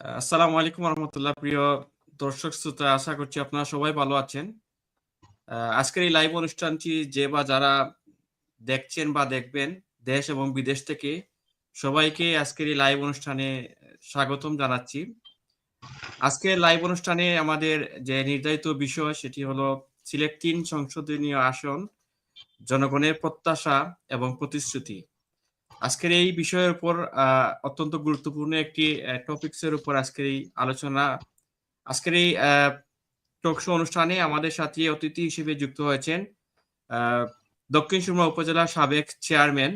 আসসালামু আলাইকুম রহমতুল্লাহ প্রিয় দর্শক শ্রোতা, আশা করছি আপনারা সবাই ভালো আছেন। আজকের এই লাইভ অনুষ্ঠানটি যে বা যারা দেখছেন বা দেখবেন দেশ এবং বিদেশ থেকে, সবাইকে আজকের এই লাইভ অনুষ্ঠানে স্বাগতম জানাচ্ছি। আজকের লাইভ অনুষ্ঠানে আমাদের যে নির্ধারিত বিষয় সেটি হলো সিলেট তিন আসন, জনগণের প্রত্যাশা এবং প্রতিশ্রুতি। আজকের এই বিষয়ের উপর অত্যন্ত গুরুত্বপূর্ণ একটি টপিকস এর উপর আজকের এই আলোচনা আজকের এই টক শো অনুষ্ঠানে আমাদের সাথে অতিথি হিসেবে যুক্ত হয়েছেন দক্ষিণ সুরমা উপজেলার সাবেক চেয়ারম্যান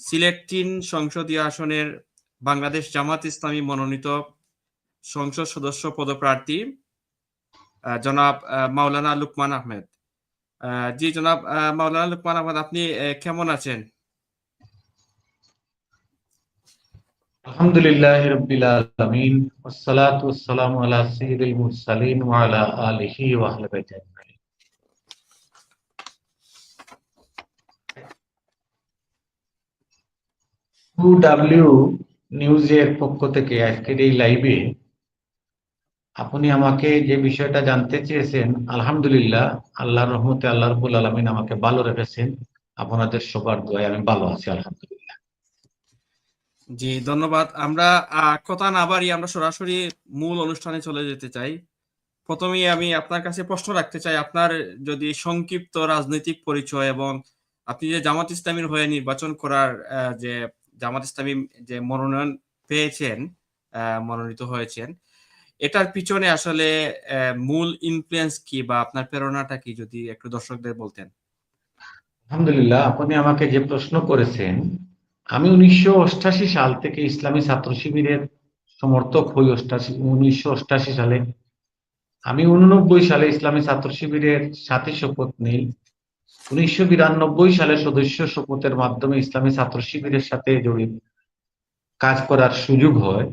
সিলেট তিন সংসদীয় আসনের বাংলাদেশ জামাত ইসলামী মনোনীত সংসদ সদস্য পদপ্রার্থী জনাব মাওলানা লুকমান আহমেদ। আহ, জি জনাব মাওলানা লুকমান আহমেদ আপনি কেমন আছেন? আলহামদুলিল্লাহ রব্বিল আলামিন, ওয়াসসালাতু ওয়াসসালামু আলা সাইয়্যিদিল মুরসালিন ওয়া আলা আলিহি ওয়া আহলি বাইতি ডাব্লিউ নিউজের পক্ষ থেকে আজকের এই লাইভে আপনি আমাকে যে বিষয়টা জানতে চেয়েছেন, আলহামদুলিল্লাহ, আল্লাহর রহমতে আল্লাহ রাব্বুল আলামিন আমাকে ভালো রেখেছেন। আপনাদের সবার দোয়ায় আমি ভালো আছি, আলহামদুলিল্লাহ। জি, ধন্যবাদ। আমরা কথা না বাড়ি আমরা সরাসরি মূল অনুষ্ঠানে চলে যেতে চাই। প্রথমেই আমি আপনার কাছে প্রশ্ন রাখতে চাই, আপনার যদি সংক্ষিপ্ত রাজনৈতিক পরিচয় এবং আপনি যে জামাত ইসলামীর হয়ে নির্বাচন করার যে জামাত ইসলামী যে মনোনয়ন পেয়েছেন মনোনীত হয়েছেন, এটার পিছনে আসলে মূল ইনফ্লুয়েন্স কি বা আপনার প্রেরণাটা কি যদি একটু দর্শকদের বলতেন? আলহামদুলিল্লাহ, আপনি আমাকে যে প্রশ্ন করেছেন আমি উনিশশো সাল থেকে ইসলামী ছাত্র শিবিরের সমর্থক হই অষ্টাশি, উনিশশো সালে। আমি উননব্বই সালে ইসলামী ছাত্র শিবিরের সাথে শপথ নেই। উনিশশো বিরানব্বই সালে সদস্য শপথের মাধ্যমে ইসলামী ছাত্র শিবিরের সাথে জড়িত কাজ করার সুযোগ হয়।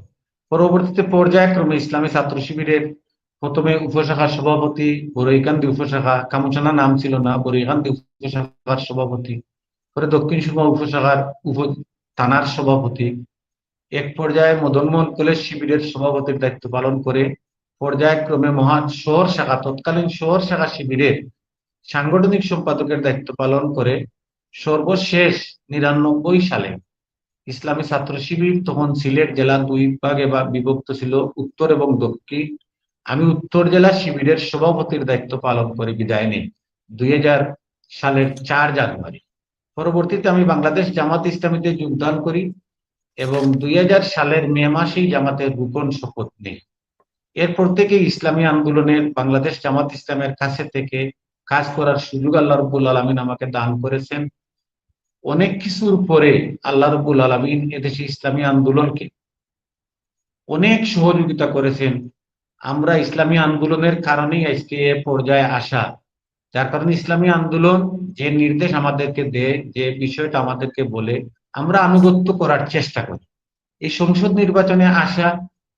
পরবর্তীতে পর্যায়ক্রমে ইসলামী ছাত্র শিবিরের প্রথমে উপশাখার সভাপতি বরৈকান্দি উপশাখা, কামুচানা নাম ছিল না বরৈকান্দি উপশাখার সভাপতি পরে দক্ষিণ সুরমা উপশাখার উপ থানার সভাপতি। এক পর্যায়ে মদনমোহন কলেজ শিবিরের সভাপতির দায়িত্ব পালন করে পর্যায়ক্রমে মহান শহর শাখা, তৎকালীন শহর শাখা শিবিরের সাংগঠনিক সম্পাদকের দায়িত্ব পালন করে সর্বশেষ নিরানব্বই সালে ইসলামী ছাত্র শিবির, তখন সিলেট জেলা দুই ভাগে বা বিভক্ত ছিল, উত্তর এবং দক্ষিণ। আমি উত্তর জেলা শিবিরের সভাপতির দায়িত্ব পালন করে বিদায় নিই। দুই সালের চার জানুয়ারি। পরবর্তীতে আমি বাংলাদেশ জামাত ইসলামীতে যোগদান করি এবং দুই হাজার সালের মে মাসেই জামাতের গোপন শপথ নেই। এরপর থেকে ইসলামী আন্দোলনের বাংলাদেশ জামাত ইসলামের কাছে থেকে কাজ করার সুযোগ আল্লাহ রব্বুল আলমিন আমাকে দান করেছেন। অনেক কিছুর পরে আল্লাহ রব্বুল আলমিন এদেশে ইসলামী আন্দোলনকে অনেক সহযোগিতা করেছেন। আমরা ইসলামী আন্দোলনের কারণেই আজকে এ পর্যায়ে আসা যার কারণে ইসলামী আন্দোলন যে নির্দেশ আমাদেরকে দেয়, যে বিষয়টা আমাদেরকে বলে, আমরা আনুগত্য করার চেষ্টা করি। এই সংসদ নির্বাচনে আসা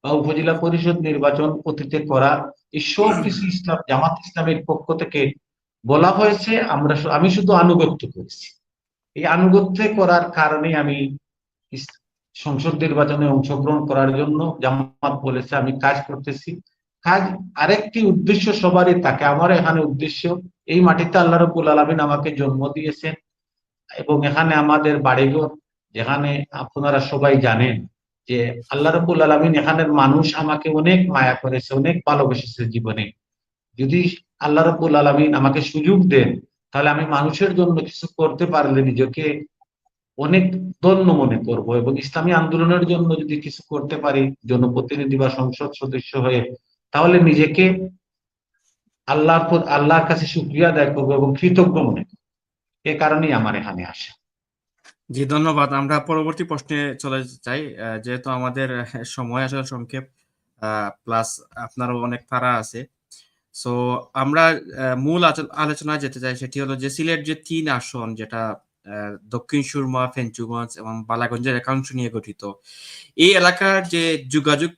বা উপজেলা পরিষদ নির্বাচন অতীতে করা, এই সব কিছু ইসলাম, জামাত ইসলামের পক্ষ থেকে বলা হয়েছে, আমরা আমি শুধু আনুগত্য করেছি। এই আনুগত্য করার কারণে আমি সংসদ নির্বাচনে অংশগ্রহণ করার জন্য জামাত বলেছে, আমি কাজ করতেছি। কাজ আরেকটি উদ্দেশ্য সবারই থাকে। আমার এখানে উদ্দেশ্য, এই মাটিতে আল্লাহ রবুল আলমিন আমাকে জন্ম দিয়েছেন এবং এখানে আমাদের বাড়িঘর, যেখানে আপনারা সবাই জানেন যে আল্লাহ রবুল আলমিন এখানের মানুষ আমাকে অনেক মায়া করেছে, অনেক ভালোবেসেছে জীবনে। যদি আল্লাহ রবুল আলমিন আমাকে সুযোগ দেন, তাহলে আমি মানুষের জন্য কিছু করতে পারলে নিজেকে অনেক ধন্য মনে করব এবং ইসলামী আন্দোলনের জন্য যদি কিছু করতে পারি, জনপ্রতিনিধি বা সংসদ সদস্য হয়ে তাহলে নিজেকে আল্লাহর আল্লাহর কাছে শুক্রিয়া আদায় করব এবং কৃতজ্ঞ মনে করব। এ কারণেই আমার এখানে আসা। জি, ধন্যবাদ। আমরা পরবর্তী প্রশ্নে চলে চাই যেহেতু আমাদের সময় আসলে সংক্ষেপ প্লাস আপনারও অনেক তাড়া আছে। সো আমরা মূল আলোচনায় যেতে চাই সেটি হলো যে সিলেট যে তিন আসন যেটা দক্ষিণ সুরমা, ফেঞ্চুগঞ্জ এবং বালাগঞ্জের একাংশ নিয়ে গঠিত, এই এলাকার যে যোগাযোগ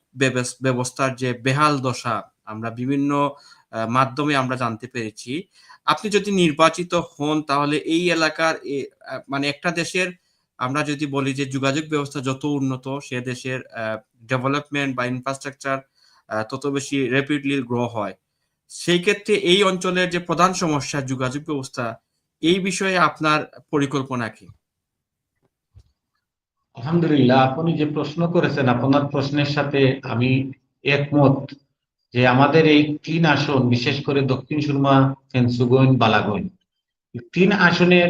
ব্যবস্থার যে বেহাল দশা, আমরা বিভিন্ন মাধ্যমে আমরা জানতে পেরেছি। আপনি যদি নির্বাচিত হন, তাহলে এই এলাকার মানে একটা দেশের, আমরা যদি বলি যে যোগাযোগ ব্যবস্থা যত উন্নত, সে দেশের ডেভেলপমেন্ট বা ইনফ্রাস্ট্রাকচার তত বেশি র্যাপিডলি গ্রো হয়। সেই ক্ষেত্রে এই অঞ্চলের যে প্রধান সমস্যা যোগাযোগ ব্যবস্থা, এই বিষয়ে আপনার পরিকল্পনা কি? আলহামদুলিল্লাহ, আপনি যে প্রশ্ন করেছেন, আপনার প্রশ্নের সাথে আমি একমত যে আমাদের এই তিন আসন, বিশেষ করে দক্ষিণ সুরমা ফেন্সুগঞ্জ বালাগঞ্জ তিন আসনের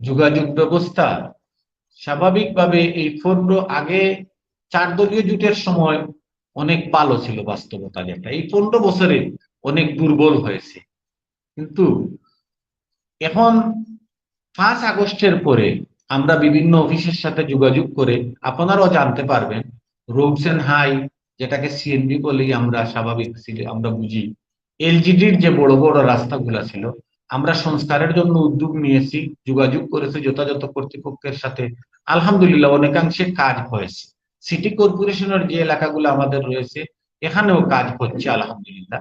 যোগাযোগ ব্যবস্থা স্বাভাবিকভাবে এই পূর্ব আগে চার দলীয় জোটের সময় অনেক ভালো ছিল বাস্তবতা যেটা। এই পনেরো বছরে অনেক দুর্বল হয়েছে। কিন্তু এখন পাঁচ আগস্টের পরে আমরা বিভিন্ন অফিসের সাথে যোগাযোগ করে আপনারাও জানতে পারবেন রোডস এন্ড হাই, যেটাকে সিএনবি বলেই আমরা স্বাভাবিক আমরা বুঝি। এলজিডির যে বড় বড় রাস্তাগুলো ছিল, আমরা সংস্কারের জন্য উদ্যোগ নিয়েছি, যোগাযোগ করেছি যথাযথ কর্তৃপক্ষের সাথে। আলহামদুলিল্লাহ, অনেকাংশে কাজ হয়েছে। সিটি কর্পোরেশনের যে এলাকাগুলো আমাদের রয়েছে, এখানেও কাজ হচ্ছে, আলহামদুলিল্লাহ।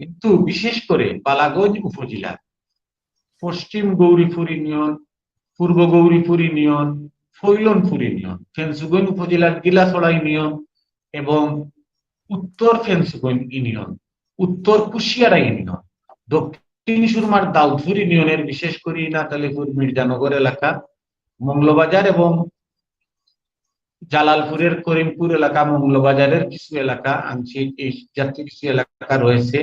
কিন্তু বিশেষ করে বালাগঞ্জ উপজেলা, পশ্চিম গৌরীপুর ইউনিয়ন পূর্ব গৌরীপুর ইউনিয়ন ফৈলনপুর ইউনিয়ন ফেন্সুগঞ্জ উপজেলার গিলাছড়া ইউনিয়ন এবং উত্তর ফেন্সুগঞ্জ ইউনিয়ন উত্তর কুশিয়ারা ইউনিয়ন দক্ষিণ সুরমার দাউদপুর ইউনিয়নের বিশেষ করে নাতালিপুর মির্জানগর এলাকা মঙ্গলবাজার এবং জালালপুরের করিমপুর এলাকা মঙ্গলবাজারের কিছু এলাকা, আংশিক এই জাতীয় কিছু এলাকা রয়েছে,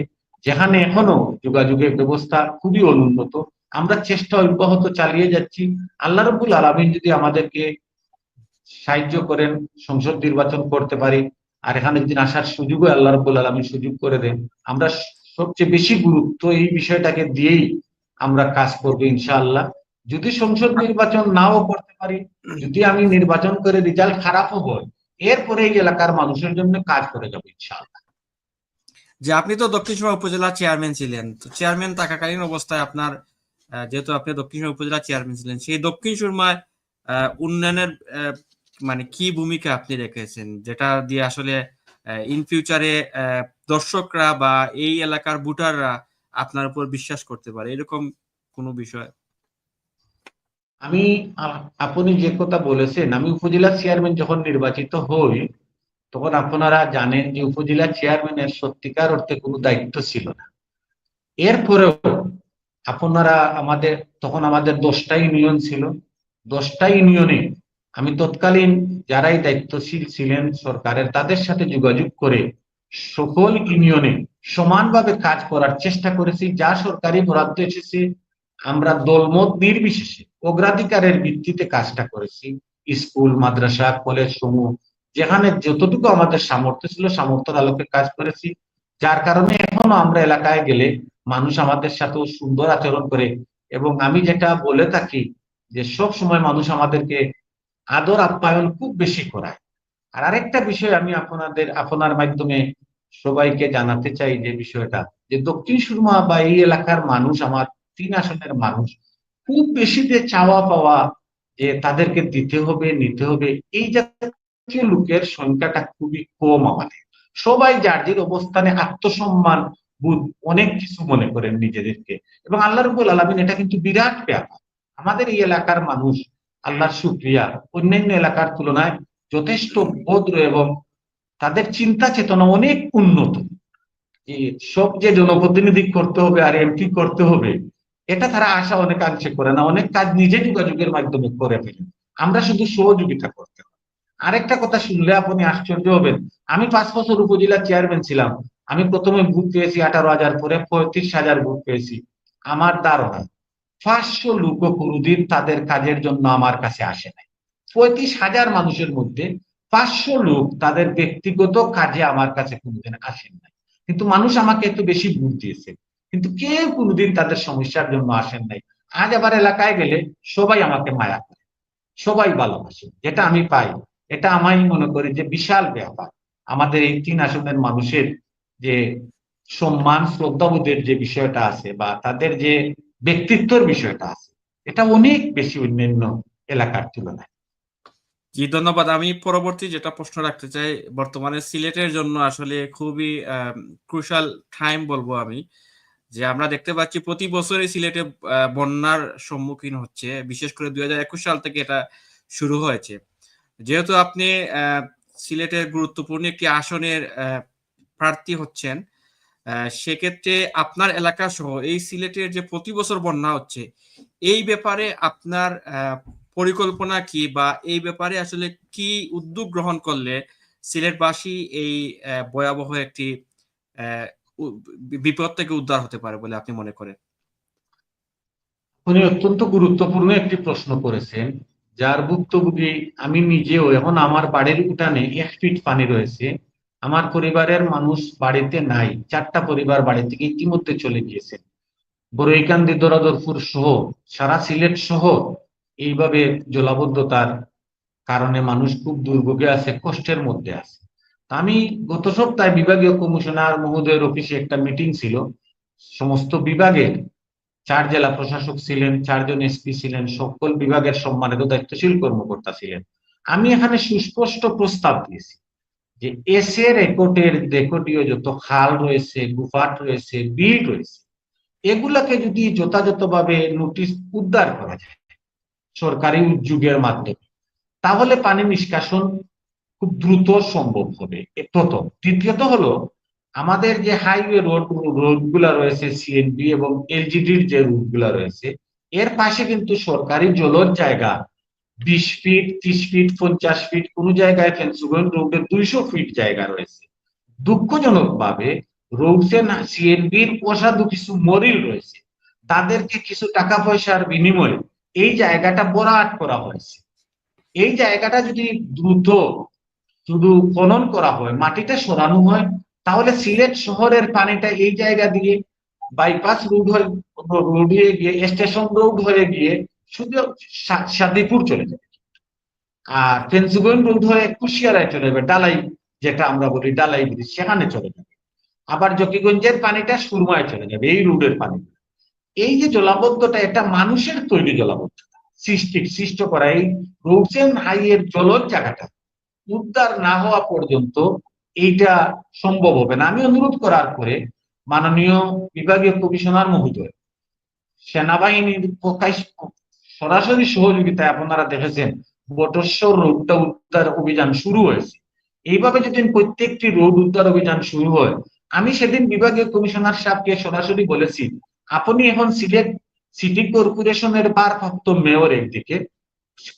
যেখানে এখনও যোগাযোগের ব্যবস্থা খুবই অনুন্নত। আমরা চেষ্টা অব্যাহত চালিয়ে যাচ্ছি। আল্লাহ রবুল আলমিন যদি আমাদেরকে সাহায্য করেন, সংসদ নির্বাচন করতে পারি, আর এখানে যদি আসার সুযোগও আল্লাহ রবুল আলমিন সুযোগ করে দেন, আমরা সবচেয়ে বেশি গুরুত্ব এই বিষয়টাকে দিয়েই আমরা কাজ করব ইনশাআল্লাহ। যদি সংসদ নির্বাচন নাও করতে পারি, যদি আমি নির্বাচন করে রেজাল্ট খারাপও হয়, এরপরে এই এলাকার মানুষের জন্য কাজ করে যাব ইনশাআল্লাহ। যে আপনি তো দক্ষিণ উপজেলা চেয়ারম্যান ছিলেন, তো চেয়ারম্যান থাকাকালীন অবস্থায় আপনার যেহেতু আপনি দক্ষিণ সুরমা উপজেলা চেয়ারম্যান ছিলেন, সেই দক্ষিণ সুরমায় উন্নয়নের মানে কি ভূমিকা আপনি রেখেছেন? যেটা দিয়ে আসলে ইন ফিউচারে দর্শকরা বা এই এলাকার ভোটাররা আপনার উপর বিশ্বাস করতে পারে? এরকম কোনো বিষয়? আমি আপনি যে কথা বলেছেন, আমি উপজেলা চেয়ারম্যান যখন নির্বাচিত হই, তখন আপনারা জানেন যে উপজেলা চেয়ারম্যানের সত্যিকার অর্থে কোনো দায়িত্ব ছিল না। এরপরেও আপনারা আমাদের, তখন আমাদের দশটা ইউনিয়ন ছিল। দশটা ইউনিয়নে আমি তৎকালীন যারাই দায়িত্বশীল ছিলেন সরকারের, তাদের সাথে যোগাযোগ করে সকল ইউনিয়নে সমানভাবে কাজ করার চেষ্টা করেছি। যা সরকারি বরাদ্দ এসেছে, আমরা দলমত নির্বিশেষে অগ্রাধিকারের ভিত্তিতে কাজটা করেছি। স্কুল, মাদ্রাসা কলেজ সমূহ, যেখানে যতটুকু আমাদের সামর্থ্য ছিল, সামর্থ্যের আলোকে কাজ করেছি। যার কারণে এখনও আমরা এলাকায় গেলে মানুষ আমাদের সাথেও সুন্দর আচরণ করে। এবং আমি যেটা বলে থাকি যে সব সময় মানুষ আমাদেরকে আদর আপ্যায়ন খুব বেশি করায়। আর আরেকটা বিষয় আমি আপনাদের, আপনার মাধ্যমে সবাইকে জানাতে চাই যে বিষয়টা, যে দক্ষিণ সুরমা বা এই এলাকার মানুষ, আমার তিন আসনের মানুষ, খুব বেশি যে চাওয়া পাওয়া যে তাদেরকে দিতে হবে, নিতে হবে, এই জাতীয় লোকের সংখ্যাটা খুবই কম আমাদের। সবাই যার যার অবস্থানে আত্মসম্মান বুধ অনেক কিছু মনে করেন নিজেদেরকে। এবং আল্লাহ রবুল আলমিন এটা কিন্তু বিরাট ব্যাপার। আমাদের এই এলাকার মানুষ আল্লাহর সুক্রিয়া অন্যান্য এলাকার তুলনায় যথেষ্ট ভদ্র এবং তাদের চিন্তা চেতনা অনেক উন্নত। সব যে জনপ্রতিনিধি করতে হবে, আর এমপি করতে হবে, এটা তারা আশা অনেকাংশে করে না। অনেক কাজ নিজে যোগাযোগের মাধ্যমে করে ফেলেন আমরা শুধু সহযোগিতা করতে হবে আরেকটা কথা শুনলে আপনি আশ্চর্য হবেন। আমি পাঁচ বছর উপজেলা চেয়ারম্যান ছিলাম। আমি প্রথমে ভোট পেয়েছি আঠারো হাজার পরে পঁয়ত্রিশ হাজার ভোট পেয়েছি। আমার ধারণা, পাঁচশো লোকও কোনোদিন তাদের কাজের জন্য আমার কাছে আসে নাই। পঁয়ত্রিশ হাজার মানুষের মধ্যে পাঁচশো লোক তাদের ব্যক্তিগত কাজে আমার কাছে কোনোদিন আসেন নাই। কিন্তু মানুষ আমাকে একটু বেশি ভোট দিয়েছে। কিন্তু কেউ কোনোদিন তাদের সমস্যার জন্য আসেন নাই। আজ আবার এলাকায় গেলে সবাই আমাকে মায়া করে, সবাই ভালোবাসে, যেটা আমি পাই। এটা আমি মনে করি যে বিশাল ব্যাপার। আমাদের এই তিন আসনের মানুষের যে সম্মান, শ্রদ্ধাবোধের যে বিষয়টা আছে বা তাদের যে ব্যক্তিত্বর বিষয়টা আছে, এটা অনেক বেশি অন্যান্য এলাকার তুলনায়। জি, ধন্যবাদ। আমি পরবর্তী যেটা প্রশ্ন রাখতে চাই, বর্তমানে সিলেটের জন্য আসলে খুবই ক্রুশাল টাইম বলব আমি, যে আমরা দেখতে পাচ্ছি প্রতি বছরই সিলেটে বন্যার সম্মুখীন হচ্ছে, বিশেষ করে দুই হাজার একুশ সাল থেকে এটা শুরু হয়েছে। যেহেতু আপনি সিলেটের গুরুত্বপূর্ণ একটি আসনের প্রার্থী হচ্ছেন। সেক্ষেত্রে আপনার এলাকা সহ এই সিলেটের যে প্রতি বছর বন্যা হচ্ছে, এই ব্যাপারে আপনার পরিকল্পনা কি বা এই ব্যাপারে আসলে কি উদ্যোগ গ্রহণ করলে সিলেটবাসী এই ভয়াবহ একটি বিপদ থেকে উদ্ধার হতে পারে বলে আপনি মনে করেন? উনি অত্যন্ত গুরুত্বপূর্ণ একটি প্রশ্ন করেছেন, যার ভুক্তভোগী আমি নিজেও, এখন আমার বাড়ির উঠানে এক ফিট পানি রয়েছে। আমার পরিবারের মানুষ বাড়িতে নাই, চারটা পরিবার বাড়ি থেকে ইতিমধ্যে চলে গিয়েছেন বরৈকান্দি দরাদরপুর সহ, সারা সিলেট সহ এইভাবে জলাবদ্ধতার কারণে মানুষ খুব দুর্ভোগে আছে, কষ্টের মধ্যে আছে। আমি গত সপ্তাহে বিভাগীয় কমিশনার মহোদয়ের অফিসে একটা মিটিং ছিল। সমস্ত বিভাগের চার জেলা প্রশাসক ছিলেন, চারজন এসপি ছিলেন, সকল বিভাগের সম্মানিত দায়িত্বশীল কর্মকর্তা ছিলেন। আমি এখানে সুস্পষ্ট প্রস্তাব দিয়েছি। যে এসে রেকর্ডের রেকর্ডীয় যত খাল রয়েছে, গুফাট রয়েছে, বিল রয়েছে, এগুলাকে যদি যথাযথভাবে নোটিশ উদ্ধার করা যায় সরকারি উদ্যোগের মাধ্যমে, তাহলে পানি নিষ্কাশন খুব দ্রুত সম্ভব হবে। প্রথম দ্বিতীয়ত হলো, আমাদের যে হাইওয়ে রোড রোডগুলা রয়েছে সিএনবি এবং এলজিডির যে রুটগুলা রয়েছে, এর পাশে কিন্তু সরকারি জলর জায়গা বিশ ফিট ত্রিশ ফিট পঞ্চাশ ফিট কোন জায়গায় ফেন্সুগঞ্জ রোডে দুইশো ফিট জায়গা রয়েছে। দুঃখজনক ভাবে রোডসেন সিএনবির কোষাধু কিছু মরিল রয়েছে। তাদেরকে কিছু টাকা পয়সার বিনিময়ে এই জায়গাটা বরাট করা হয়েছে। এই জায়গাটা যদি দ্রুত, শুধু খনন করা হয়, মাটিটা সরানো হয়, তাহলে সিলেট শহরের পানিটা এই জায়গা দিয়ে বাইপাস রোড হয়ে রোড হয়ে গিয়ে স্টেশন রোড হয়ে গিয়ে শুধু সা- সাদিপুর চলে যাবে। আর ফেন্সুগঞ্জ রোড হয়ে কুশিয়ারায় চলে যাবে, ডালাই যেটা আমরা বলি ডালাই ব্রিজ, সেখানে চলে যাবে। আবার জকিগঞ্জের পানিটা সুরমায় চলে যাবে, এই রোডের পানি। এই যে জলাবদ্ধতা, এটা মানুষের তৈরি জলাবদ্ধতা সৃষ্টি সৃষ্ট করা এই রোডসেন হাইয়ের জলর জায়গাটা। উদ্ধার না হওয়া পর্যন্ত এইটা সম্ভব হবে না। আমি অনুরোধ করার পরে মাননীয় বিভাগীয় কমিশনার মহোদয়, সেনাবাহিনীর সরাসরি সহযোগিতায় আপনারা দেখেছেন বটস্বর রোডটা উদ্ধার অভিযান শুরু হয়েছে। এইভাবে যদি প্রত্যেকটি রোড উদ্ধার অভিযান শুরু হয়, আমি সেদিন বিভাগীয় কমিশনার সাহেবকে সরাসরি বলেছি, আপনি এখন সিলেট সিটি কর্পোরেশনের ভারপ্রাপ্ত মেয়র একদিকে,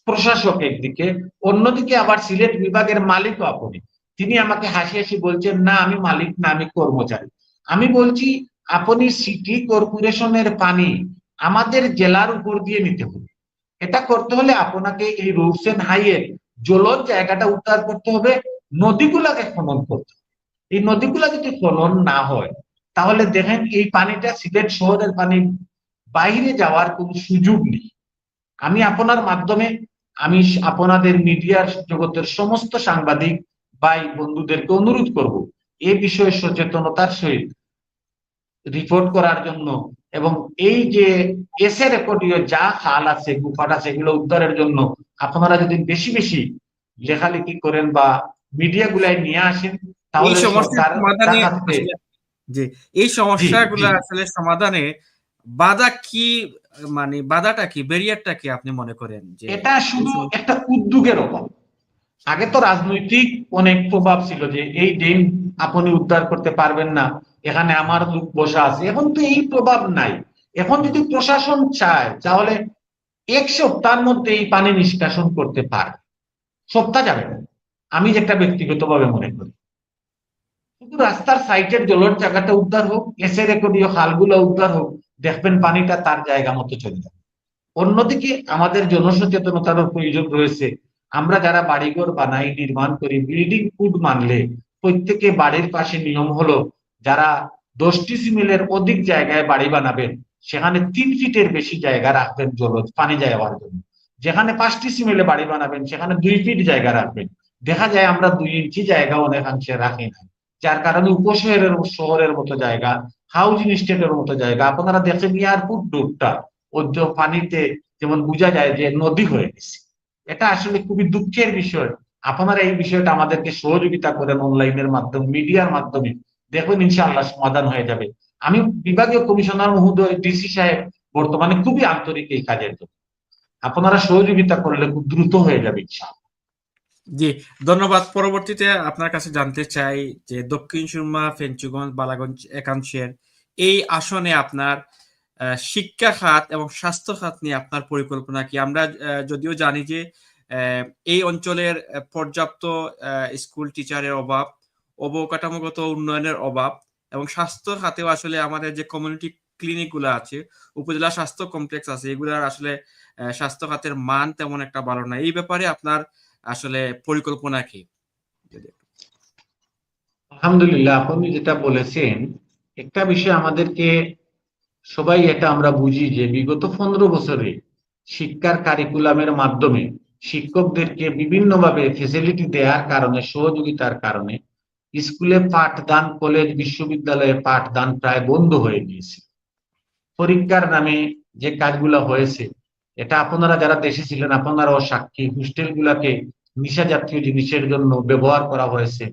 প্রশাসক একদিকে, অন্যদিকে আবার সিলেট বিভাগের মালিকও আপনি। তিনি আমাকে হাসি হাসি বলছেন, না, আমি মালিক না, আমি কর্মচারী। আমি বলছি, আপনি সিটি কর্পোরেশনের পানি আমাদের জেলার উপর দিয়ে নিতে হবে। এটা করতে হলে আপনাকে এই রোডস এন্ড হাইয়ের জলর জায়গাটা উদ্ধার করতে হবে, নদীগুলাকে খনন করতে এই নদীগুলা যদি খনন না হয়, তাহলে দেখেন এই পানিটা সিলেট শহরের পানি, বাইরে যাওয়ার কোনো সুযোগ নেই। আমি আপনার মাধ্যমে, আমি আপনাদের মিডিয়ার জগতের সমস্ত সাংবাদিক ভাই বন্ধুদেরকে অনুরোধ করব, এ বিষয়ে সচেতনতার সহিত রিপোর্ট করার জন্য এবং এই যে এসে রেকর্ডীয় যা খাল আছে গুফাট আছে এগুলো উদ্ধারের জন্য আপনারা যদি বেশি বেশি লেখালেখি করেন বা মিডিয়া গুলাই নিয়ে আসেন তাহলে জি এই সমস্যাগুলো। আসলে সমাধানে বাধা কি মানে বাধাটা কি ব্যারিয়ারটা কি আপনি মনে করেন যে এটা শুধু একটা উদ্যোগের অভাব আগে তো রাজনৈতিক অনেক প্রভাব ছিল যে এই ড্রেন আপনি উদ্ধার করতে পারবেন না এখানে আমার লোক বসা আছে। এখন তো এই প্রভাব নাই। এখন যদি প্রশাসন চায়, তাহলে এক সপ্তাহের মধ্যে এই পানি নিষ্কাশন করতে পারে সপ্তাহ যাবে আমি যেটা ব্যক্তিগতভাবে মনে করি। শুধু রাস্তার সাইডের জলের জায়গাটা উদ্ধার হোক, এসে রেকর্ডীয় খালগুলো উদ্ধার হোক, দেখবেন পানিটা তার জায়গা মতো চলে যাবে। অন্যদিকে আমাদের জনসচেতনতারও প্রয়োজন রয়েছে। আমরা যারা বাড়িঘর বানাই, নির্মাণ করি বিল্ডিং কোড মানলে প্রত্যেকে বাড়ির পাশে নিয়ম হলো যারা দশটি সিমিলের অধিক জায়গায় বাড়ি বানাবেন, সেখানে তিন ফিটের বেশি জায়গা রাখবেন জল পানি যাওয়ার জন্য। যেখানে পাঁচটি সিমিলে বাড়ি বানাবেন, সেখানে দুই ফিট জায়গা রাখবেন। দেখা যায় আমরা দুই ইঞ্চি জায়গা অনেকাংশে রাখি না, যার কারণে উপশহরের শহরের মতো জায়গা, হাউজিং স্টেটের মতো জায়গা, আপনারা দেখেন এয়ারপোর্ট ডুবটা ওদ্য পানিতে যেমন বোঝা যায় যে নদী হয়ে গেছে। এটা আসলে খুবই দুঃখের বিষয়। আপনারা এই বিষয়টা আমাদেরকে সহযোগিতা করেন অনলাইনের মাধ্যমে মিডিয়ার মাধ্যমে। দেখবেন ইনশাআল্লাহ সমাধান হয়ে যাবে। আমি বিভাগীয় কমিশনার মহোদয়, ডিসি সাহেব বর্তমানে খুবই আন্তরিক এই কাজের জন্য। আপনারা সহযোগিতা করলে খুব দ্রুত হয়ে যাবে ইনশাআল্লাহ। জি, ধন্যবাদ। পরবর্তীতে আপনার কাছে জানতে চাই যে দক্ষিণ সুরমা, ফেঞ্চুগঞ্জ, বালাগঞ্জ, একাংশের এই আসনে আপনার শিক্ষা খাত এবং স্বাস্থ্য খাত নিয়ে আপনার পরিকল্পনা কি? আমরা যদিও জানি যে এই অঞ্চলের পর্যাপ্ত স্কুল টিচারের অভাব অবকাঠামোগত উন্নয়নের অভাব এবং স্বাস্থ্য খাতেও আসলে আমাদের যে কমিউনিটি ক্লিনিকগুলো আছে, উপজেলা স্বাস্থ্য কমপ্লেক্স আছে, এগুলার আসলে স্বাস্থ্য খাতের মান তেমন একটা ভালো না। এই ব্যাপারে আপনার আসলে পরিকল্পনা কি? আলহামদুলিল্লাহ, আপনি যেটা বলেছেন, একটা বিষয় আমাদেরকে সবাই এটা আমরা বুঝি যে বিগত পনেরো বছরে শিক্ষার কারিকুলামের মাধ্যমে শিক্ষকদেরকে বিভিন্নভাবে ফেসিলিটি দেওয়ার কারণে, সহযোগিতার কারণে স্কুলে পাঠদান, কলেজ, বিশ্ববিদ্যালয়ে পাঠদান প্রায় বন্ধ হয়ে গিয়েছে। পরীক্ষার নামে যে কাজগুলো হয়েছে, এটা আপনারা যারা দেশে ছিলেন, আপনারাও সাক্ষী। হোস্টেল গুলাকে নিশা জাতীয় জিনিসের জন্য ব্যবহার করা হয়েছে।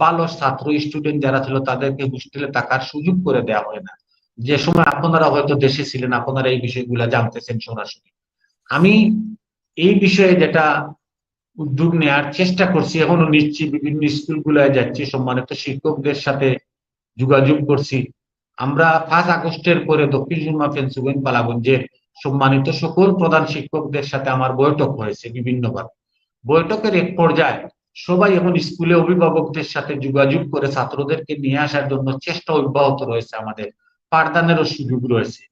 ভালো ছাত্র, স্টুডেন্ট যারা ছিল, তাদেরকে হোস্টেলে থাকার সুযোগ করে দেওয়া হয় না। যে সময় আপনারা হয়তো দেশে ছিলেন, আপনারা এই বিষয়গুলো জানতেছেন সরাসরি। আমি এই বিষয়ে যেটা উদ্যোগ নেওয়ার চেষ্টা করছি। এখনও নিচ্ছি, বিভিন্ন স্কুলগুলোয় যাচ্ছি, সম্মানিত শিক্ষকদের সাথে যোগাযোগ করছি। আমরা পাঁচ আগস্টের পরে দক্ষিণ সুরমা, ফেন্সুগঞ্জ পালাগঞ্জের সম্মানিত সকল প্রধান শিক্ষকদের সাথে আমার বৈঠক হয়েছে বিভিন্নবার। বৈঠকের এক পর্যায়ে সবাই এখন স্কুলে অভিভাবকদের সাথে যোগাযোগ করে ছাত্রদেরকে নিয়ে আসার জন্য চেষ্টা অব্যাহত রয়েছে আমাদের। পাঠদানেরও সুযোগ রয়েছে।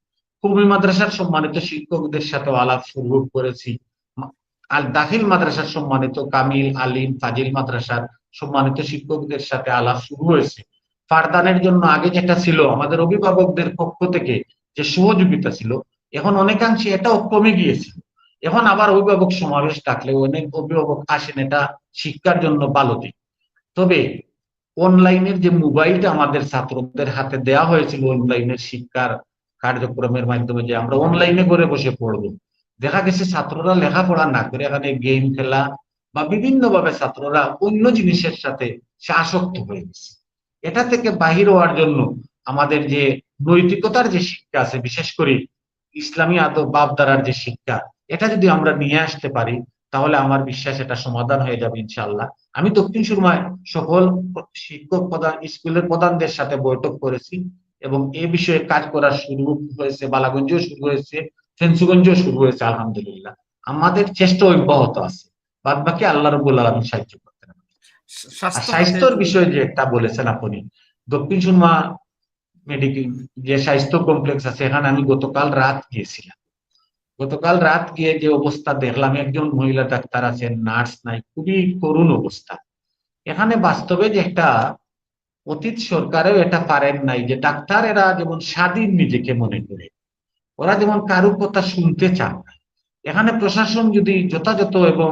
কবি মাদ্রাসার সম্মানিত শিক্ষকদের সাথে আলাপ শুরু করেছি। আল দাখিল মাদ্রাসার সম্মানিত কামিল, আলিম ফাজিল মাদ্রাসার সম্মানিত শিক্ষকদের সাথে আলাপ শুরু হয়েছে। পাঠদানের জন্য আগে যেটা ছিল, আমাদের অভিভাবকদের পক্ষ থেকে যে সহযোগিতা ছিল, এখন অনেকাংশে এটাও কমে গিয়েছিল এখন আবার অভিভাবক সমাবেশ ডাকলে অনেক অভিভাবক আসেন, এটা শিক্ষার জন্য ভালো দিক। তবে অনলাইনের যে মোবাইলটা আমাদের ছাত্রদের হাতে দেয়া হয়েছিল, অনলাইনের শিক্ষার কার্যক্রমের মাধ্যমে যে আমরা অনলাইনে করে বসে পড়ব দেখা গেছে ছাত্ররা লেখাপড়া না করে এখানে গেম খেলা বা বিভিন্ন ভাবে ছাত্ররা অন্য জিনিসের সাথে সে আসক্ত হয়ে গেছে। এটা থেকে বাহির হওয়ার জন্য আমাদের যে নৈতিকতার যে শিক্ষা আছে, বিশেষ করে ইসলামী আদব বাপদারার যে শিক্ষা, এটা যদি আমরা নিয়ে আসতে পারি, তাহলে আমার বিশ্বাস এটা সমাধান হয়ে যাবে ইনশাল্লাহ আমি দক্ষিণ সুরমায় সকল শিক্ষক প্রধান, স্কুলের প্রধানদের সাথে বৈঠক করেছি এবং এ বিষয়ে কাজ করা শুরু হয়েছে, বালাগঞ্জও শুরু হয়েছে। ফেন্সুগঞ্জও শুরু হয়েছে আলহামদুলিল্লাহ। আমাদের চেষ্টা অব্যাহত আছে। বাদ বাকি আল্লাহ রবুল আলম সাহায্য স্বাস্থ্য স্বাস্থ্যর বিষয়ে যে একটা বলেছেন আপনি দক্ষিণ সুরমা মেডিকেল যে স্বাস্থ্য কমপ্লেক্স আছে এখানে আমি গতকাল রাত গিয়েছিলাম। গতকাল রাত গিয়ে যে অবস্থা দেখলাম একজন মহিলা ডাক্তার আছেন নার্স নাই খুবই করুণ অবস্থা। এখানে বাস্তবে যে একটা অতীত সরকারেও এটা পারেন নাই যে ডাক্তারেরা যেমন স্বাধীন নিজেকে মনে করে ওরা যেমন কারও কথা শুনতে চান এখানে প্রশাসন যদি যথাযথ এবং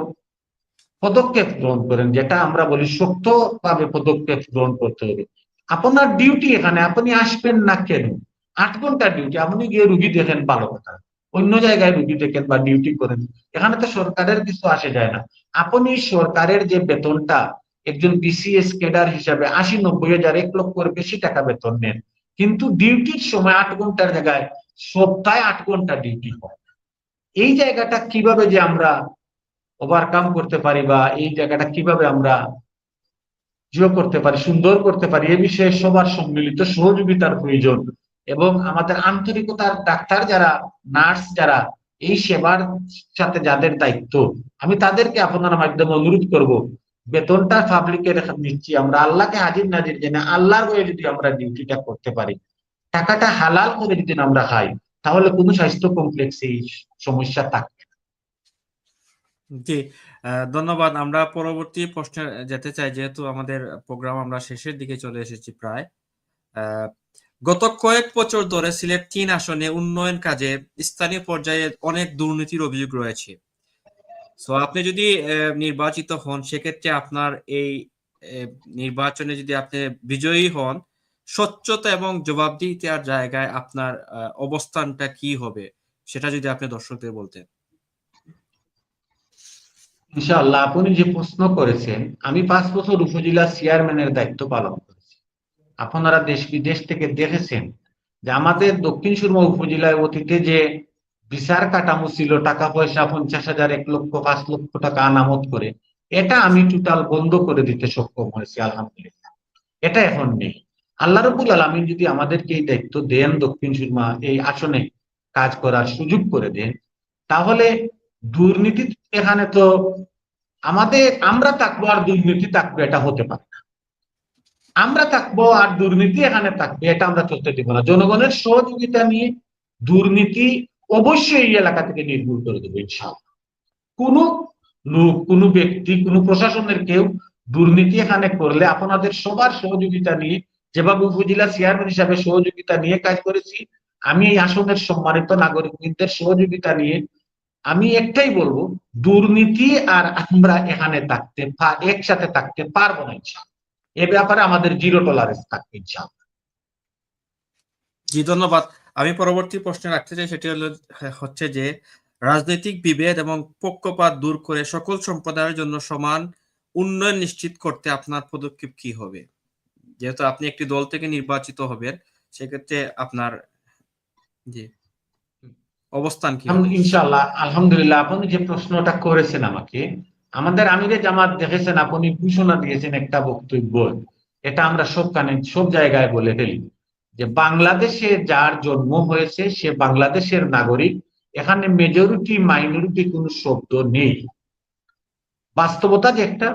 পদক্ষেপ গ্রহণ করেন, যেটা আমরা বলি শক্তভাবে পদক্ষেপ গ্রহণ করতে হবে, আপনার ডিউটি এখানে, আপনি আসবেন না কেন? আট ঘণ্টা ডিউটি আপনি গিয়ে রুগী দেখেন ভালো কথা। অন্য জায়গায় রুগী দেখেন বা ডিউটি করেন। এখানে তো সরকারের কিছু আসে যায় না। আপনি সরকারের যে বেতনটা, একজন বিসিএস ক্যাডার হিসাবে আশি নব্বই হাজার, এক লক্ষের বেশি টাকা বেতন নেন। কিন্তু ডিউটির সময় আট ঘণ্টার জায়গায় সপ্তাহে আট ঘণ্টা ডিউটি হয়। এই জায়গাটা কীভাবে যে আমরা ওভারকাম করতে পারি বা এই জায়গাটা কীভাবে আমরা জিও করতে পারি, সুন্দর করতে পারি, এ বিষয়ে সবার সম্মিলিত সহযোগিতার প্রয়োজন এবং আমাদের আন্তরিকতার ডাক্তার যারা, নার্স যারা, এই সেবার সাথে যাদের দায়িত্ব, আমি তাদেরকে আপনার মাধ্যমে অনুরোধ করব, বেতনটা পাবলিকের নিচ্ছি আমরা আল্লাহকে হাজির নাজির জেনে আল্লাহর হয়ে যদি আমরা ডিউটিটা করতে পারি। টাকাটা হালাল করে যদি আমরা খাই, তাহলে কোনো স্বাস্থ্য কমপ্লেক্সে এই সমস্যা থাকবে জি ধন্যবাদ। আমরা পরবর্তী প্রশ্নে যেতে চাই, যেহেতু আমাদের প্রোগ্রাম আমরা শেষের দিকে চলে এসেছি প্রায়। গত কয়েক বছর ধরে সিলেট তিন আসনে উন্নয়ন কাজে স্থানীয় পর্যায়ে অনেক দুর্নীতির অভিযোগ রয়েছে। সো আপনি যদি নির্বাচিত হন, সেক্ষেত্রে আপনার এই নির্বাচনে যদি আপনি বিজয়ী হন স্বচ্ছতা এবং জবাবদিহিতার জায়গায় আপনার অবস্থানটা কি হবে? সেটা যদি আপনি দর্শকদের বলতেন। ইনশাআল্লাহ, আপনি যে প্রশ্ন করেছেন, আমি পাঁচ বছর উপজেলা চেয়ারম্যানের দায়িত্ব পালন করেছি। আপনারা দেশ বিদেশ থেকে দেখেছেন যে আমাদের দক্ষিণ সুরমা উপজেলায় অতীতে যে বিচার কাঠামো ছিল টাকা পয়সা পঞ্চাশ হাজার, এক লক্ষ, পাঁচ লক্ষ টাকা আনামত করে, এটা আমি টোটাল বন্ধ করে দিতে সক্ষম হয়েছি, আলহামদুলিল্লাহ। এটা এখন নেই। আল্লাহ রবুল আলমিন যদি আমাদেরকে এই দায়িত্ব দেন দক্ষিণ সুরমা, এই আসনে কাজ করার সুযোগ করে দেন, তাহলে দুর্নীতি এখানে তো আমাদের, আমরা থাকব আর দুর্নীতি থাকবে, এটা হতে পারে না। আমরা থাকব আর দুর্নীতি এখানে থাকবে, এটা আমরা চলতে দিব না। জনগণের সহযোগিতা নিয়ে দুর্নীতি অবশ্যই এই এলাকা থেকে নির্মূল করে দেবো, ইনশাআল্লাহ। কোনো লোক, কোনো ব্যক্তি, কোনো প্রশাসনের কেউ দুর্নীতি এখানে করলে আপনাদের সবার সহযোগিতা নিয়ে যেভাবে উপজেলা চেয়ারম্যান হিসাবে সহযোগিতা নিয়ে কাজ করেছি, আমি এই আসনের সম্মানিত নাগরিকদের সহযোগিতা নিয়ে। আমি একটাই বলব, দুর্নীতি আর আমরা এখানে থাকতে একসাথে থাকতে পারব না এ ব্যাপারে আমাদের জিরো টলারেন্স থাকবে ইনশাআল্লাহ। জি, ধন্যবাদ। আমি পরবর্তী প্রশ্ন রাখতে চাই, সেটি হলো হচ্ছে যে রাজনৈতিক বিভেদ এবং পক্ষপাত দূর করে সকল সম্প্রদায়ের জন্য সমান উন্নয়ন নিশ্চিত করতে আপনার পদক্ষেপ কি হবে? যেহেতু আপনি একটি দল থেকে নির্বাচিত হবেন, সেক্ষেত্রে আপনার, জি, অবস্থান কি ইনশাআল্লাহ, আলহামদুলিল্লাহ, আপনি যে প্রশ্নটা করেছেন আমাকে, আমাদের আমিরে জামাত দেখেছেন, আপনি ঘোষণা দিয়েছেন একটা বক্তব্য, এটা আমরা সব কানে, সব জায়গায় বলে ফেলি, যে বাংলাদেশে যার জন্ম হয়েছে, সে বাংলাদেশের নাগরিক, এখানে মেজরিটি মাইনরিটি কোনো শব্দ নেই। বাস্তবতা যে একটা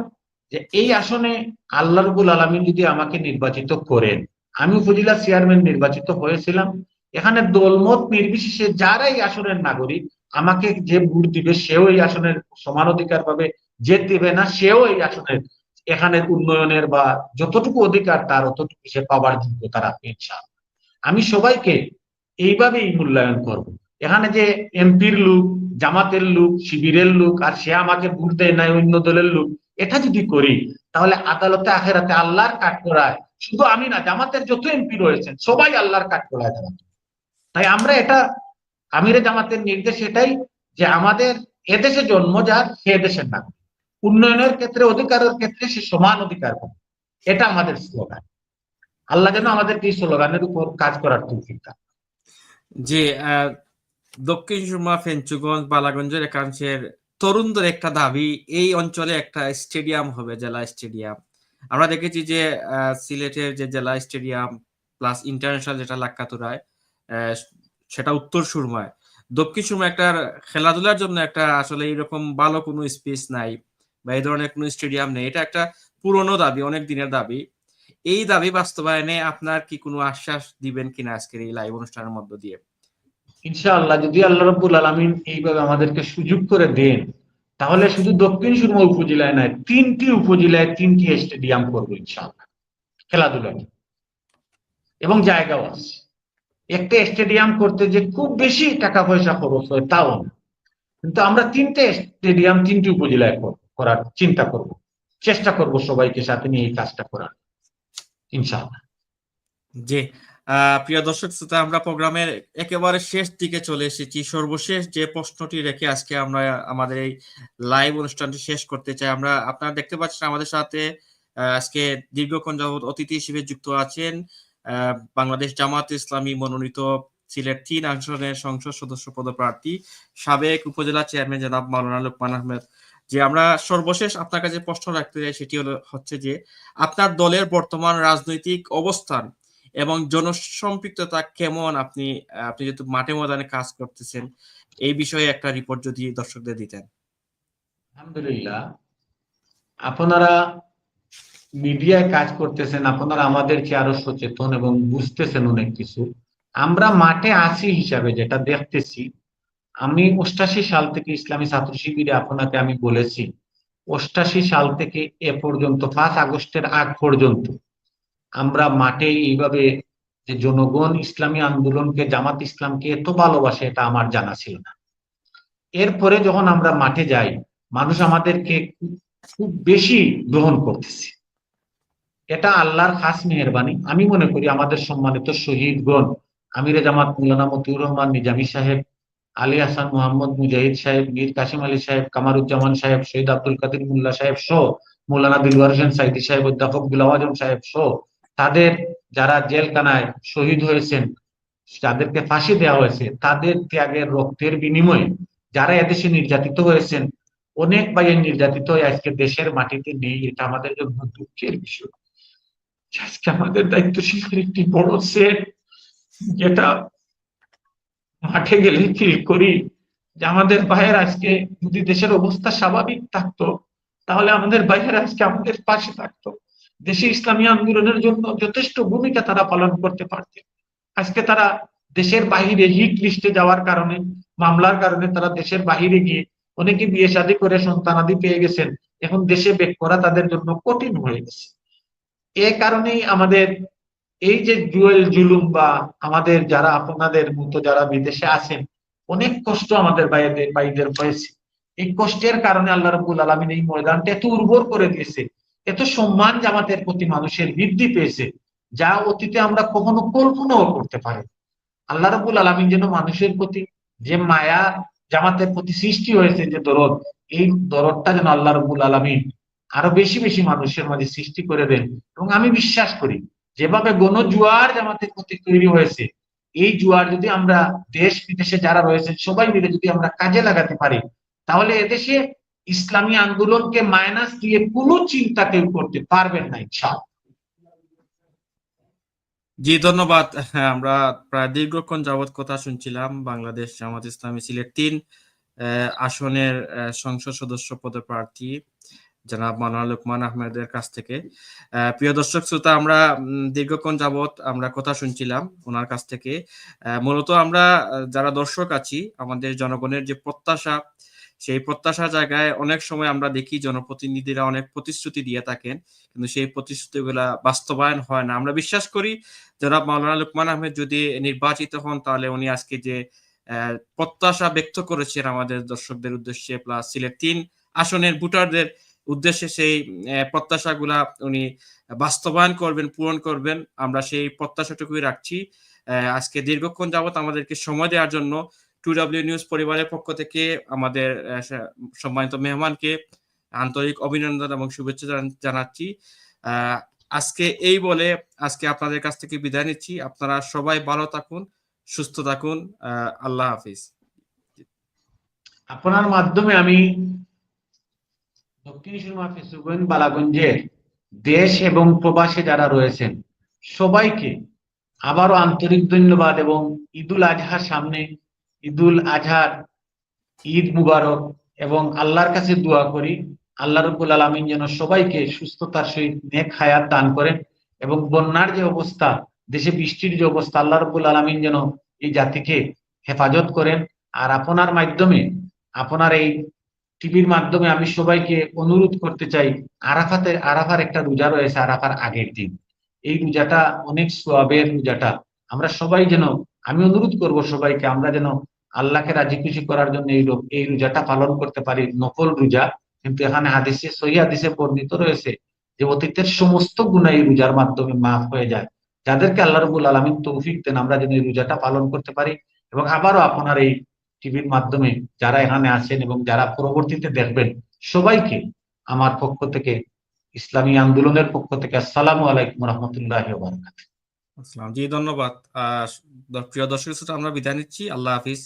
যে এই আসনে আল্লাহ রবুল আলমিন যদি আমাকে নির্বাচিত করেন, আমি উপজেলা চেয়ারম্যান নির্বাচিত হয়েছিলাম এখানে দলমত নির্বিশেষে যারাই আসনের নাগরিক, আমাকে যে ভোট দিবে সেও এই আসনের সমান অধিকার পাবে, যে দিবে না সেও এই আসনের এখানের উন্নয়নের বা যতটুকু অধিকার তার অতটুকু সে পাওয়ার যোগ্যতা রাখবে ইনশাআল্লাহ। আমি সবাইকে এইভাবেই মূল্যায়ন করব এখানে যে এমপির লোক, জামাতের লোক, শিবিরের লোক, আর সে আমাকে ভোট দেয় নাই অন্য দলের লোক এটা যদি করি, তাহলে আদালতে, আখেরাতে আল্লাহর কাঠ করায় শুধু আমি না, জামাতের যত এমপি রয়েছেন, সবাই আল্লাহর কাঠ করায় জামাত। তাই আমরা এটা, আমিরে জামাতের নির্দেশ এটাই যে আমাদের এদেশে জন্ম যার সে দেশের নাগরিক। উন্নয়নের ক্ষেত্রে, অধিকারের ক্ষেত্রে সে সমান অধিকার পাবে এটা আমাদের স্লোগান। আল্লাহ যেন আমাদেরকে এই স্লোগানের উপর কাজ করার তৌফিক দান যে দক্ষিণ সুরমা, ফেঞ্চুগঞ্জ, বালাগঞ্জের একাংশের তরুণদের একটা দাবি, এই অঞ্চলে একটা স্টেডিয়াম হবে, জেলা স্টেডিয়াম। আমরা দেখেছি যে সিলেটের যে জেলা স্টেডিয়াম প্লাস ইন্টারন্যাশনাল যেটা লাক্কাতুরায় সেটা উত্তর সুরমায়। দক্ষিণ সুরমা একটা খেলাধুলার জন্য একটা আসলে এরকম ভালো কোনো স্পেস নাই বা এই ধরনের কোনো স্টেডিয়াম নেই। এটা একটা পুরনো দাবি, অনেক দিনের দাবি। এই দাবি বাস্তবায়নে আপনার কি কোনো আশ্বাস দিবেন কিনা আজকের এই লাইভ অনুষ্ঠানের মধ্য দিয়ে? ইনশাআল্লাহ যদি আল্লাহ রব্বুল আলমিন এইভাবে আমাদেরকে সুযোগ করে দেন, তাহলে শুধু দক্ষিণ সুরমা উপজেলায় নয়, তিনটি উপজেলায় তিনটি স্টেডিয়াম করব ইনশাআল্লাহ। খেলাধুলা এবং জায়গাও আছে। একটা স্টেডিয়াম করতে যে খুব বেশি টাকা পয়সা খরচ হয় তাও না। কিন্তু আমরা তিনটে স্টেডিয়াম তিনটি উপজেলায় কর- করার চিন্তা করব। চেষ্টা করব সবাইকে সাথে নিয়ে এই কাজটা করার। ইনশাআল্লাহ। জি। প্রিয় দর্শক, শ্রোতা, আমরা প্রোগ্রামের একেবারে শেষ দিকে চলে এসেছি। সর্বশেষ যে প্রশ্নটি রেখে আজকে আমরা আমাদের এই লাইভ অনুষ্ঠানটি শেষ করতে চাই, আমরা আপনারা দেখতে পাচ্ছেন আমাদের সাথে আজকে দীর্ঘক্ষণ যাবৎ অতিথি হিসেবে যুক্ত আছেন বাংলাদেশ জামাত ইসলামী মনোনীত সিলেট তিন আসনের সংসদ সদস্য পদপ্রার্থী, সাবেক উপজেলা চেয়ারম্যান জনাব মাওলানা লোকমান আহমেদ যে আমরা সর্বশেষ আপনার কাছে প্রশ্ন রাখতে চাই, সেটি হলো হচ্ছে যে, আপনার দলের বর্তমান রাজনৈতিক অবস্থান এবং জনসম্পৃক্ততা কেমন আপনি আপনি যেহেতু মাঠে ময়দানে কাজ করতেছেন, এই বিষয়ে একটা রিপোর্ট যদি দর্শকদের দিতেন। আলহামদুলিল্লাহ। আপনারা মিডিয়ায় কাজ করতেছেন, আপনারা আমাদেরকে আরও সচেতন এবং বুঝতেছেন অনেক কিছু। আমরা মাঠে আছি হিসাবে যেটা দেখতেছি, আমি অষ্টাশি সাল থেকে ইসলামী ছাত্র শিবিরে আপনাকে আমি বলেছি, অষ্টাশি সাল থেকে এ পর্যন্ত, পাঁচ আগস্টের আগ পর্যন্ত আমরা মাঠে এইভাবে যে জনগণ, ইসলামী আন্দোলনকে, জামাত ইসলামকে এত ভালোবাসে, এটা আমার জানা ছিল না। এরপরে যখন আমরা মাঠে যাই, মানুষ আমাদেরকে খুব- বেশি গ্রহণ করতেছে। এটা আল্লাহর খাস মেহরবানি। আমি মনে করি আমাদের সম্মানিত শহীদগণ, আমিরে জামাত মৌলানা মতিউর রহমান, নিজামী সাহেব, আলী হাসান মোহাম্মদ, মুজাহিদ সাহেব, মীর কাসিম আলী সাহেব, কামারুজ্জামান সাহেব, শহীদ আব্দুল কাদির মোল্লা সাহেব সহ, মৌলানা দিলওয়ার হোসেন সাইদি সাহেব, অধ্যাপক গুলাম সাহেব সহ তাদের যারা জেলখানায় শহীদ হয়েছেন, যাদেরকে ফাঁসি দেওয়া হয়েছে, তাদের ত্যাগের রক্তের বিনিময়ে যারা এদেশে নির্যাতিত হয়েছেন, অনেক ভাইয়ের নির্যাতিত হয়ে আজকে দেশের মাটিতে নেই। এটা আমাদের জন্য দুঃখের বিষয়। আজকে আমাদের দায়িত্বশীলদের একটি বড় সেট যেটা মাঠে গেলে ফিল করি যে আমাদের ভাইয়ের আজকে যদি দেশের অবস্থা স্বাভাবিক থাকতো, তাহলে আমাদের ভাইয়ের আজকে আমাদের পাশে থাকতো। দেশে ইসলামী আন্দোলনের জন্য যথেষ্ট ভূমিকা তারা পালন করতে পারতেন আজকে তারা দেশের বাহিরে হিট লিস্টে যাওয়ার কারণে, মামলার কারণে তারা দেশের বাহিরে গিয়ে অনেকে বিয়ে শাদী করে সন্তানাদি পেয়ে গেছেন। এখন দেশে বেক করা তাদের জন্য কঠিন হয়ে গেছে। এ কারণেই আমাদের এই যে জুয়েল জুলুম বা আমাদের যারা আপনাদের মতো যারা বিদেশে আছেন, অনেক কষ্ট আমাদের ভাইদের বাইদের হয়েছে। এই কষ্টের কারণে আল্লাহ রবুল আলমিন এই ময়দানটা এত উর্বর করে দিয়েছে এত সম্মান জামাতের প্রতি মানুষের বৃদ্ধি পেয়েছে, যা অতীতে আমরা কখনো কল্পনাও করতে পারি আল্লাহ রবুল আলমিন যেন মানুষের প্রতি যে মায়া জামাতের প্রতি সৃষ্টি হয়েছে যে দরদ, এই দরদটা যেন আল্লাহ রবুল আলমিন আরও বেশি বেশি মানুষের মাঝে সৃষ্টি করে দেন। এবং আমি বিশ্বাস করি, যেভাবে গণজুয়ার জামাতের প্রতি তৈরি হয়েছে, এই জুয়ার যদি আমরা দেশ বিদেশে যারা রয়েছেন সবাই মিলে যদি আমরা কাজে লাগাতে পারি, তাহলে এদেশে ইসলামী আন্দোলনকে মাইনাস দিয়ে কোনো চিন্তা কেউ করতে পারবেন না ইনশাআল্লাহ। জি ধন্যবাদ। হ্যাঁ, আমরা প্রায় দীর্ঘক্ষণ যাবৎ কথা শুনছিলাম বাংলাদেশ জামাত ইসলামী সিলেট তিন আসনের সংসদ সদস্য পদে প্রার্থী জনাব মাওলানা লুকমান আহমেদের কাছ থেকে। প্রিয় দর্শক শ্রোতা আমরা দীর্ঘক্ষণ যাবৎ আমরা কথা শুনছিলাম ওনার কাছ থেকে। মূলত আমরা যারা দর্শক আছি আমাদের জনগণের যে প্রত্যাশা সেই প্রত্যাশা জায়গায় অনেক সময় আমরা দেখি জনপ্রতিনিধিরা অনেক প্রতিশ্রুতি দিয়ে থাকেন, কিন্তু সেই প্রতিশ্রুতিগুলা বাস্তবায়ন হয় না। আমরা বিশ্বাস করি জনাব মাওলানা লুকমান আহমেদ যদি নির্বাচিত হন, তাহলে উনি আজকে যে প্রত্যাশা ব্যক্ত করেছেন আমাদের দর্শকদের উদ্দেশ্যে প্লাস সিলেট তিন আসনের ভোটারদের উদ্দেশ্যে সেই প্রত্যাশাগুলা উনি বাস্তবায়ন করবেন, পূরণ করবেন। আমরা সেই প্রত্যাশাটুকুই রাখছি। আজকে দীর্ঘক্ষণ যাবত আমাদেরকে সময় দেওয়ার জন্য টু ডাব্লিউ নিউজ পরিবারের পক্ষ থেকে আমাদের সম্মানিত মেহমানকে আন্তরিক অভিনন্দন এবং শুভেচ্ছা জানাচ্ছি। আজকে এই বলে আজকে আপনাদের কাছ থেকে বিদায় নিচ্ছি। আপনারা সবাই ভালো থাকুন, সুস্থ থাকুন। আল্লাহ হাফিজ। আপনার মাধ্যমে আমি দক্ষিণ সুরমা বালাগঞ্জের দেশ এবং প্রবাসে যারা রয়েছেন, সবাইকে আবারও আন্তরিক ধন্যবাদ এবং ঈদুল আজহার সামনে ঈদুল আজহার, ঈদ মুবারক এবং আল্লাহর কাছে দোয়া করি, আল্লাহ রব্বুল আলমিন যেন সবাইকে সুস্থতার সহিত নেক হায়াত দান করেন এবং বন্যার যে অবস্থা, দেশে বৃষ্টির যে অবস্থা, আল্লাহ রব্বুল আলমিন যেন এই জাতিকে হেফাজত করেন। আর আপনার মাধ্যমে, আপনার এই টিভির মাধ্যমে আমি সবাইকে অনুরোধ করতে চাই, আরাফাতের, আরাফার একটা রোজা রয়েছে আরাফার আগের দিন। এই রোজাটা অনেক সোয়াবের রোজাটা। আমরা সবাই যেন, আমি অনুরোধ করব সবাইকে, আমরা যেন আল্লাহকে রাজি খুশি করার জন্য এই এই রোজাটা পালন করতে পারি নকল রোজা। কিন্তু এখানে হাদিসে, সহি হাদিসে বর্ণিত রয়েছে যে অতীতের সমস্ত গুণা এই রোজার মাধ্যমে মাফ হয়ে যায়। যাদেরকে আল্লাহ রবুল আলমিন তৌফিক দেন, আমরা যেন এই রোজাটা পালন করতে পারি এবং আবারও আপনার এই টিভির মাধ্যমে যারা এখানে আছেন এবং যারা পরবর্তীতে দেখবেন, সবাইকে আমার পক্ষ থেকে, ইসলামী আন্দোলনের পক্ষ থেকে আসসালামু আলাইকুম রহমতুল্লাহ আসসালাম। জি, ধন্যবাদ। আহ, প্রিয় দর্শক আমরা বিদায় নিচ্ছি। আল্লাহ হাফিজ।